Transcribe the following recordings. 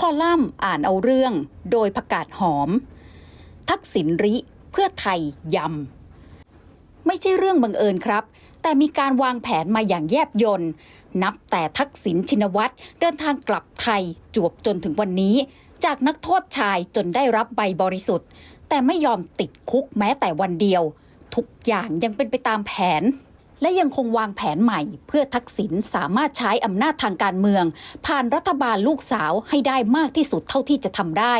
คอลัมน์อ่านเอาเรื่อง โดยประกาศหอม ทักษิณริ เพื่อไทยยำ ไม่ใช่เรื่องบังเอิญครับ แต่มีการวางแผนมาอย่างแยบยนต์นับแต่ทักษิณชินวัตรเดินทางกลับไทยจวบจนถึงวันนี้ จากนักโทษชายจนได้รับใบบริสุทธิ์ แต่ไม่ยอมติดคุกแม้แต่วันเดียว ทุกอย่างยังเป็นไปตามแผน และยังคงวางแผนใหม่ เพื่อทักษิณสามารถใช้อำนาจทางการเมือง ผ่านรัฐบาลลูกสาวให้ได้มากที่สุดเท่าที่จะทำได้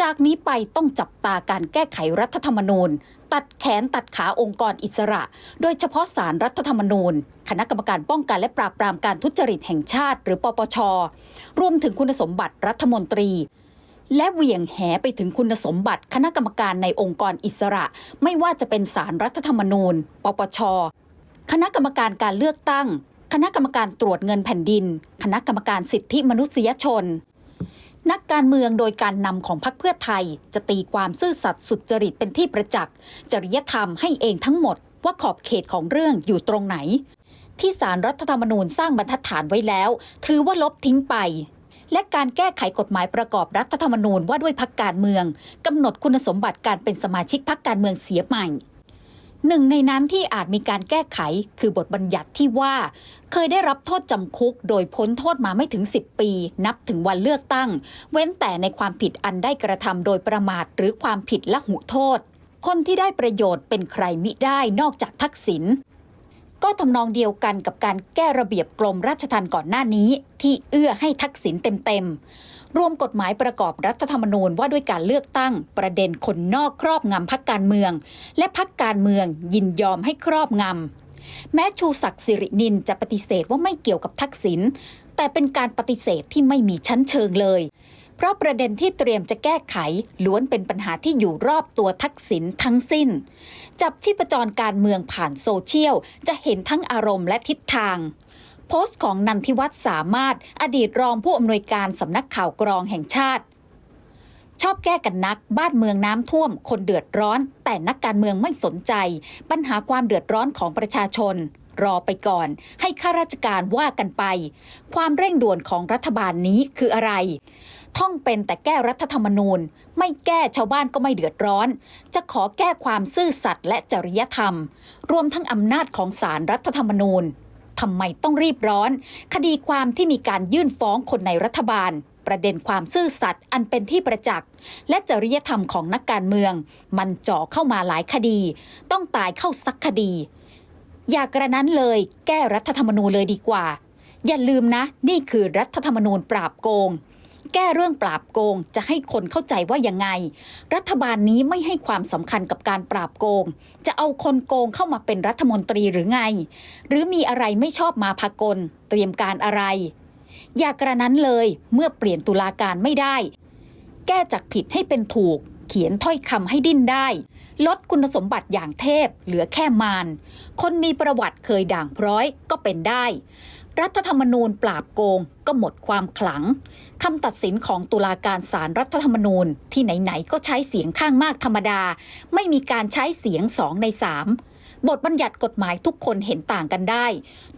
จากนี้ไปต้องจับตาการแก้ไขรัฐธรรมนูญ ตัดแขนตัดขาองค์กรอิสระ โดยเฉพาะสารรัฐธรรมนูญ คณะกรรมการป้องกันและปราบปรามการทุจริตแห่งชาติ หรือปปช รวมถึงคุณสมบัติรัฐมนตรีและเหวี่ยงแหไปถึงคุณสมบัติคณะกรรมการในองค์กรอิสระ ไม่ว่าจะเป็นสารรัฐธรรมนูญ ปปช คณะกรรมการการเลือกตั้ง คณะกรรมการตรวจเงินแผ่นดิน คณะกรรมการสิทธิมนุษยชน นักการเมืองโดยการนำของพรรคเพื่อไทย จะตีความซื่อสัตย์สุจริตเป็นที่ประจักษ์ จริยธรรมให้เองทั้งหมดว่าขอบเขตของเรื่องอยู่ตรงไหน ที่สารรัฐธรรมนูญสร้างบรรทัดฐานไว้แล้ว ถือว่าลบทิ้งไปและการแก้ไขกฎหมายประกอบรัฐธรรมนูญว่าด้วยพักการเมืองกำหนดคุณสมบัติการเป็นสมาชิกพักการเมืองเสียใหม่ หนึ่งในนั้นที่อาจมีการแก้ไขคือบทบัญญัติที่ว่า เคยได้รับโทษจำคุก โดยพ้นโทษมาไม่ถึง 10 ปี นับถึงวันเลือกตั้ง เว้นแต่ในความผิดอันได้กระทำโดยประมาทหรือความผิดละหุโทษ คนที่ได้ประโยชน์เป็นใครมิได้นอกจากทักษิณก็ทำนองเดียวกันกับการแก้ระเบียบกรมราชทัณฑ์ก่อนหน้านี้ ที่เอื้อให้ทักษิณเต็มๆ รวมกฎหมายประกอบรัฐธรรมนูญว่าด้วยการเลือกตั้งประเด็นคนนอกครอบงำพักการเมือง และพักการเมืองยินยอมให้ครอบงำแม้ชูศักดิ์สิรินินจะปฏิเสธว่าไม่เกี่ยวกับทักษิณแต่เป็นการปฏิเสธที่ไม่มีชั้นเชิงเลย เพราะประเด็นที่เตรียมจะแก้ไขล้วนเป็นปัญหาที่อยู่รอบตัวทักษิณทั้งสิ้น จับชีพจรการเมืองผ่านโซเชียลจะเห็นทั้งอารมณ์และทิศทาง โพสต์ของนันทิวัฒน์สามารถอดีตรองผู้อำนวยการสำนักข่าวกรองแห่งชาติ ชอบแก้กันนัก บ้านเมืองน้ำท่วม คนเดือดร้อน แต่นักการเมืองไม่สนใจ ปัญหาความเดือดร้อนของประชาชน รอไปก่อน ให้ข้าราชการว่ากันไป ความเร่งด่วนของรัฐบาลนี้คืออะไรท่องเป็นแต่แก้รัฐธรรมนูญ ไม่แก้ชาวบ้านก็ไม่เดือดร้อน จะขอแก้ความซื่อสัตย์และจริยธรรม รวมทั้งอำนาจของศาลรรัฐธรรมนูญ ทำไมต้องรีบร้อน คดีความที่มีการยื่นฟ้องคนในรัฐบาล ประเด็นความซื่อสัตย์อันเป็นที่ประจักษ์ และจริยธรรมของนักการเมือง มันเจ่อเข้ามาหลายคดี ต้องตายเข้าสักคดี อย่ากระนั้นเลยแก้รัฐธรรมนูญเลยดีกว่า อย่าลืมนะ นี่คือรัฐธรรมนูญปราบโกง แก้เรื่องปราบโกงจะให้คนเข้าใจว่ายังไง รัฐบาลนี้ไม่ให้ความสำคัญกับการปราบโกง จะเอาคนโกงเข้ามาเป็นรัฐมนตรีหรือไง หรือมีอะไรไม่ชอบมาพากล เตรียมการอะไร อย่ากระนั้นเลยเมื่อเปลี่ยนตุลาการไม่ได้ แก้จากผิดให้เป็นถูก เขียนถ้อยคำให้ดิ้นได้ลดคุณสมบัติอย่างเทพเหลือแค่มาร คนมีประวัติเคยด่างพร้อยก็เป็นได้ รัฐธรรมนูญปราบโกงก็หมดความขลังคำตัดสินของตุลาการศาลรรัฐธรรมนูญที่ไหนๆก็ใช้เสียงข้างมากธรรมดา ไม่มีการใช้เสียงสองในสามบทบัญญัติกฎหมายทุกคนเห็นต่างกันได้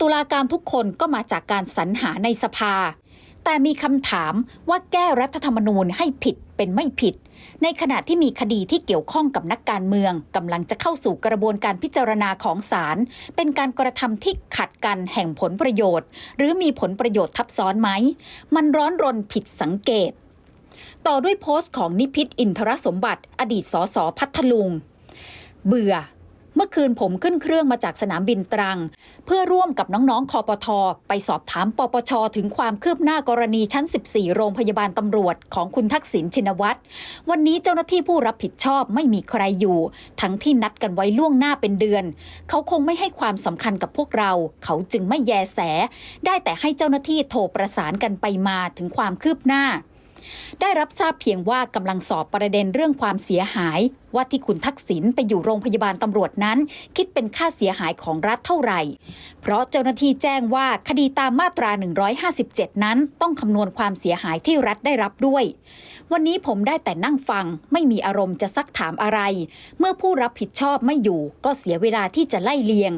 ตุลาการทุกคนก็มาจากการสรรหาในสภา แต่มีคำถามว่าแก้รัฐธรรมนูญให้ผิด เป็นไม่ผิด ในขณะที่มีคดีที่เกี่ยวข้องกับนักการเมืองกำลังจะเข้าสู่กระบวนการพิจารณาของศาลเป็นการกระทำที่ขัดกันแห่งผลประโยชน์ หรือมีผลประโยชน์ทับซ้อนไหม มันร้อนรนผิดสังเกต ต่อด้วยโพสต์ของนิพิษอินทรสมบัติ อดีตสสพัทลุง เบื่อ เมื่อคืนผมขึ้นเครื่องมาจากสนามบินตรัง เพื่อร่วมกับน้องๆคอปทไปสอบถามปปช ถึงความคืบหน้ากรณีชั้น 14 โรงพยาบาลตำรวจของคุณทักษิณชินวัตร วันนี้เจ้าหน้าที่ผู้รับผิดชอบไม่มีใครอยู่ ทั้งที่นัดกันไว้ล่วงหน้าเป็นเดือน เขาคงไม่ให้ความสำคัญกับพวกเรา เขาจึงไม่แยแส ได้แต่ให้เจ้าหน้าที่โทรประสานกันไปมาถึงความคืบหน้า ได้รับทราบเพียงว่ากำลังสอบประเด็นเรื่องความเสียหาย ว่าที่คุณทักษิณไปอยู่โรงพยาบาลตำรวจนั้น คิดเป็นค่าเสียหายของรัฐเท่าไหร่ เพราะเจ้าหน้าที่แจ้งว่าคดีตามมาตรา 157 นั้นต้องคำนวณความเสียหายที่รัฐได้รับด้วย วันนี้ผมได้แต่นั่งฟัง ไม่มีอารมณ์จะซักถามอะไร เมื่อผู้รับผิดชอบไม่อยู่ ก็เสียเวลาที่จะไล่เลียง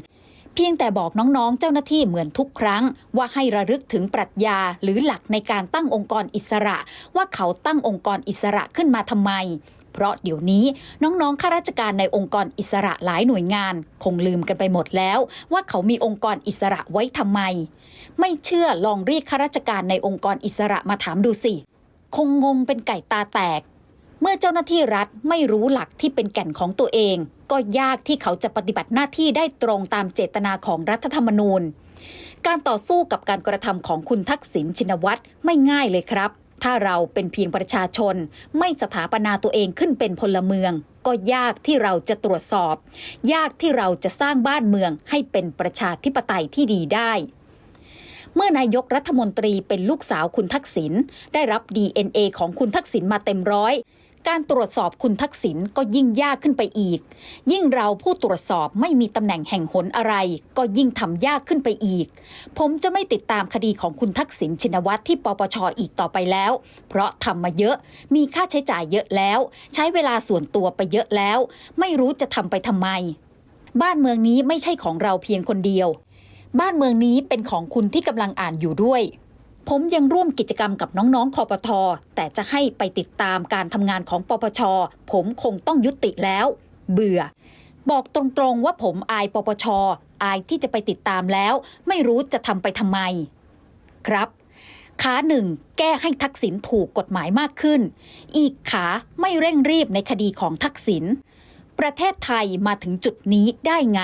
เพียงแต่บอกน้องๆ เจ้าหน้าที่เหมือนทุกครั้ง ว่าให้ระลึกถึงปรัชญาหรือหลักในการตั้งองค์กรอิสระ ว่าเขาตั้งองค์กรอิสระขึ้นมาทำไม เพราะเดี๋ยวนี้น้องๆข้าราชการในองค์กรอิสระหลายหน่วยงาน คงลืมกันไปหมดแล้ว ว่าเขามีองค์กรอิสระไว้ทำไม ไม่เชื่อลองเรียกข้าราชการในองค์กรอิสระมาถามดูสิ คงงงเป็นไก่ตาแตก เมื่อเจ้าหน้าที่รัฐไม่รู้หลักที่เป็นแก่นของตัวเอง ก็ยากที่เขาจะปฏิบัติหน้าที่ได้ตรงตามเจตนาของรัฐธรรมนูญ การต่อสู้กับการกระทำของคุณทักษิณชินวัตรไม่ง่ายเลยครับ ถ้าเราเป็นเพียงประชาชน ไม่สถาปนาตัวเองขึ้นเป็นพลเมือง ก็ยากที่เราจะตรวจสอบ ยากที่เราจะสร้างบ้านเมืองให้เป็นประชาธิปไตยที่ดีได้เมื่อนายกรัฐมนตรีเป็นลูกสาวคุณทักษิณได้รับ DNA ของคุณทักษิณมาเต็มร้อย การตรวจสอบคุณทักษิณก็ยิ่งยากขึ้นไปอีก ยิ่งเราผู้ตรวจสอบไม่มีตำแหน่งแห่งหนอะไร ก็ยิ่งทำยากขึ้นไปอีก ผมจะไม่ติดตามคดีของคุณทักษิณชินวัตรที่ปปชอีกต่อไปแล้ว เพราะทำมาเยอะ มีค่าใช้จ่ายเยอะแล้ว ใช้เวลาส่วนตัวไปเยอะแล้ว ไม่รู้จะทำไปทำไม บ้านเมืองนี้ไม่ใช่ของเราเพียงคนเดียว บ้านเมืองนี้เป็นของคุณที่กำลังอ่านอยู่ด้วย ผมยังร่วมกิจกรรมกับน้องๆคอปทแต่จะให้ไปติดตามการทำงานของปปช ผมคงต้องยุติแล้ว เบื่อ บอกตรงๆว่าผมอายปปช อายที่จะไปติดตามแล้ว ไม่รู้จะทำไปทำไม ครับ ขาหนึ่งแก้ให้ทักษิณถูกกฎหมายมากขึ้น อีกขาไม่เร่งรีบในคดีของทักษิณประเทศไทยมาถึงจุดนี้ได้ไง